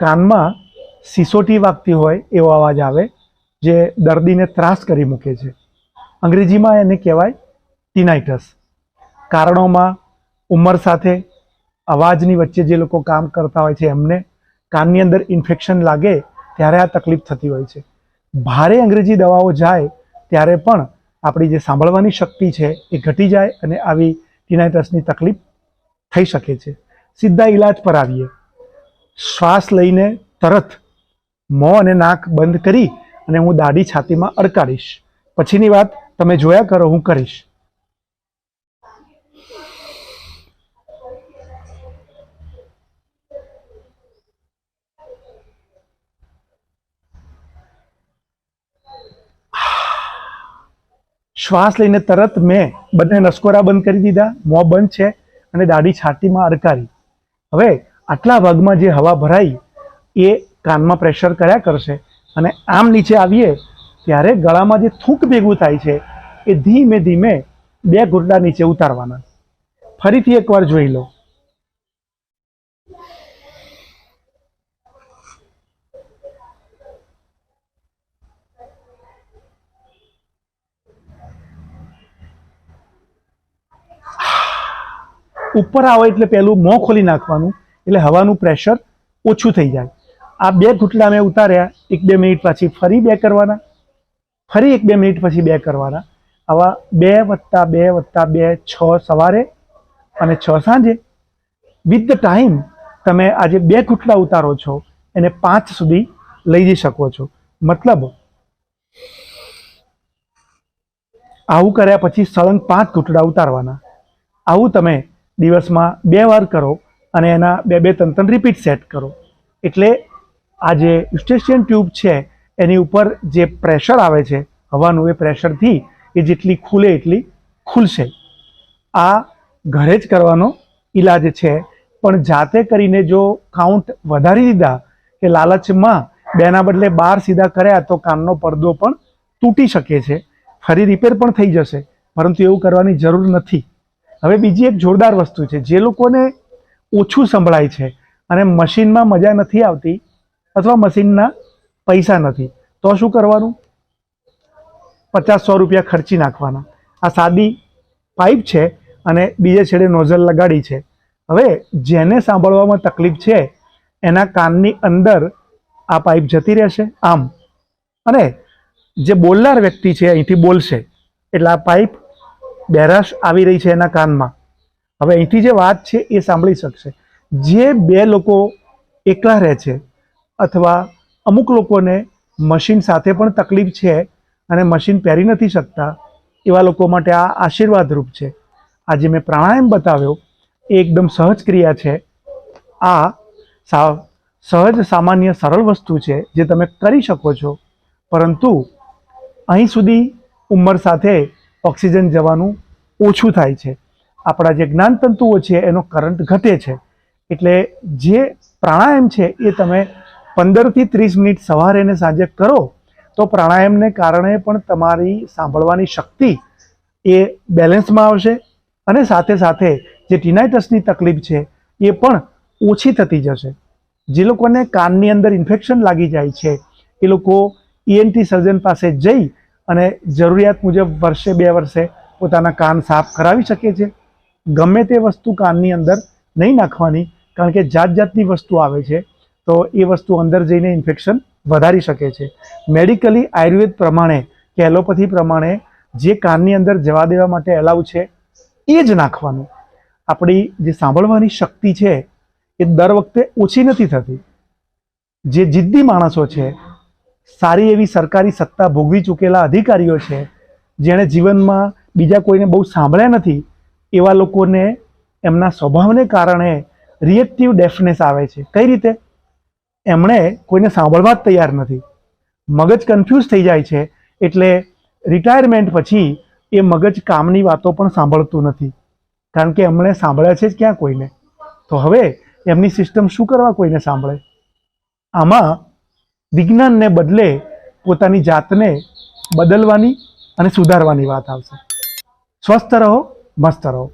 કાનમાં સિસોટી વાગતી હોય એવો અવાજ આવે, જે દર્દીને ત્રાસ કરી મૂકે છે. અંગ્રેજીમાં એને કહેવાય ટિનાઇટસ. કારણોમાં ઉંમર સાથે અવાજની વચ્ચે જે લોકો કામ કરતા હોય છે, એમને કાનની અંદર ઇન્ફેક્શન લાગે ત્યારે આ તકલીફ થતી હોય છે. ભારે અંગ્રેજી દવાઓ જાય ત્યારે પણ આપણી જે સાંભળવાની શક્તિ છે એ ઘટી જાય અને આવી ટિનાઇટસની તકલીફ થઈ શકે છે. સીધા ઈલાજ પર આવીએ. શ્વાસ લઈને તરત મોં અને નાક બંધ કરી અને હું દાઢી છાતીમાં અડકાડીશ. પછીની વાત તમે જોયા કરો, હું કરીશ. શ્વાસ લઈને તરત મેં બંને નસકોરા બંધ કરી દીધા, મોં બંધ છે અને દાઢી છાતીમાં અડકારી. હવે આટલા ભાગમાં જે હવા ભરાઈ, એ કાનમાં પ્રેશર કર્યા કરશે. અને આમ નીચે આવીએ, ત્યારે ગળામાં જે થૂંક ભેગું થાય છે, એ ધીમે ધીમે બે ઘૂંટડા નીચે ઉતારવાના. ફરીથી એકવાર જોઈ લો. ઉપર આવે એટલે પહેલું મોં ખોલી નાખવાનું. એટલે હવાનું પ્રેશર ઓછું થઈ જાય. આ બે ઘૂંટડા મેં ઉતાર્યા, એક બે મિનિટ પછી ફરી બે કરવાના, ફરી એક બે મિનિટ પછી બે કરવાના. આવા બે વત્તા બે વત્તા બે છ સવારે અને છ સાંજે. વિથ ધ ટાઈમ તમે આજે બે ઘૂંટડા ઉતારો છો, એને પાંચ સુધી લઈ જઈ શકો છો. મતલબ, આવું કર્યા પછી સળંગ પાંચ ઘૂંટડા ઉતારવાના. આવું તમે દિવસમાં બે વાર કરો. અને એના બે બે ત્રણ ત્રણ રિપીટ સેટ કરો. એટલે આ જે યુસ્ટેશિયન ટ્યુબ છે, એની ઉપર જે પ્રેશર આવે છે, હવાનું એ પ્રેશરથી એ જેટલી ખુલે એટલી ખુલશે. આ ઘરે જ કરવાનો ઈલાજ છે. પણ જાતે કરીને જો કાઉન્ટ વધારી દીધા કે લાલચમાં બેના બદલે બાર સીધા કર્યા તો કાનનો પડદો પણ તૂટી શકે છે. ફરી રિપેર પણ થઈ જશે. પરંતુ એવું કરવાની જરૂર નથી. હવે બીજી એક જોરદાર વસ્તુ છે. જે લોકોને ઓછું સંભળાય છે અને મશીનમાં મજા નથી આવતી અથવા મશીનના પૈસા નથી. તો શું કરવાનું? પચાસ સો રૂપિયા ખર્ચી નાખવાના. આ સાદી પાઇપ છે અને બીજે છેડે નોઝલ લગાડી છે. હવે જેને સાંભળવામાં તકલીફ છે, એના કાનની અંદર આ પાઇપ જતી રહેશે, આમ. અને જે બોલનાર વ્યક્તિ છે, અહીંથી બોલશે. એટલે આ પાઇપ બેરાશ આવી રહી છે એના કાનમાં. હવે અહીંથી જે વાત છે એ સાંભળી શકશે. જે બે લોકો એકલા રહે છે અથવા અમુક લોકોને મશીન સાથે પણ તકલીફ છે અને મશીન પહેરી નથી શકતા, એવા લોકો માટે આ આશીર્વાદરૂપ છે. આજે મેં પ્રાણાયામ બતાવ્યો. એ એકદમ સહજ ક્રિયા છે. આ સહજ, સામાન્ય, સરળ વસ્તુ છે જે તમે કરી શકો છો. પરંતુ અહીં સુધી ઉંમર સાથે ઓક્સિજન જવાનું ઓછું થાય છે. આપણા જે જ્ઞાનતંતુઓ છે, એનો કરંટ ઘટે છે. એટલે જે પ્રાણાયામ છે, એ તમે પંદરથી ત્રીસ મિનિટ સવારે અને સાંજે કરો, તો પ્રાણાયામને કારણે પણ તમારી સાંભળવાની શક્તિ એ બેલેન્સમાં આવશે અને સાથે સાથે જે ટિનાઇટસની તકલીફ છે, એ પણ ઓછી થતી જશે. જે લોકોને કાનની અંદર ઇન્ફેક્શન લાગી જાય છે, એ લોકો ઈએનટી સર્જન પાસે જઈ અને જરૂરિયાત મુજબ વર્ષે બે વર્ષે પોતાના કાન સાફ કરાવી શકે છે. ગમે તે વસ્તુ કાનની અંદર નહીં નાખવાની, કારણ કે જાત જાતની વસ્તુ આવે છે, તો એ વસ્તુ અંદર જઈને ઇન્ફેક્શન વધારી શકે છે. મેડિકલી આયુર્વેદ પ્રમાણે કે એલોપેથી પ્રમાણે જે કાનની અંદર જવા દેવા માટે એલાવ છે, એ જ નાખવાનું. આપણી જે સાંભળવાની શક્તિ છે, એ દર વખતે ઓછી નથી થતી. જે જિદ્દી માણસો છે, સારી એવી સરકારી સત્તા ભોગવી ચૂકેલા અધિકારીઓ છે, જેણે જીવનમાં બીજા કોઈને બહુ સાંભળ્યા નથી એવા લોકોને એમના સ્વભાવને કારણે રિએક્ટિવ ડેફનેસ આવે છે. કઈ રીતે? એમણે કોઈને સાંભળવા જ તૈયાર નથી. મગજ કન્ફ્યુઝ થઈ જાય છે. એટલે રિટાયરમેન્ટ પછી એ મગજ કામની વાતો પણ સાંભળતું નથી. કારણ કે એમણે સાંભળ્યા છે જ ક્યાં કોઈને? તો હવે એમની સિસ્ટમ શું કરવા કોઈને સાંભળે? આમાં વિજ્ઞાનને બદલે પોતાની જાતને બદલવાની અને સુધારવાની વાત આવશે. સ્વસ્થ રહો. મસ્ત રહો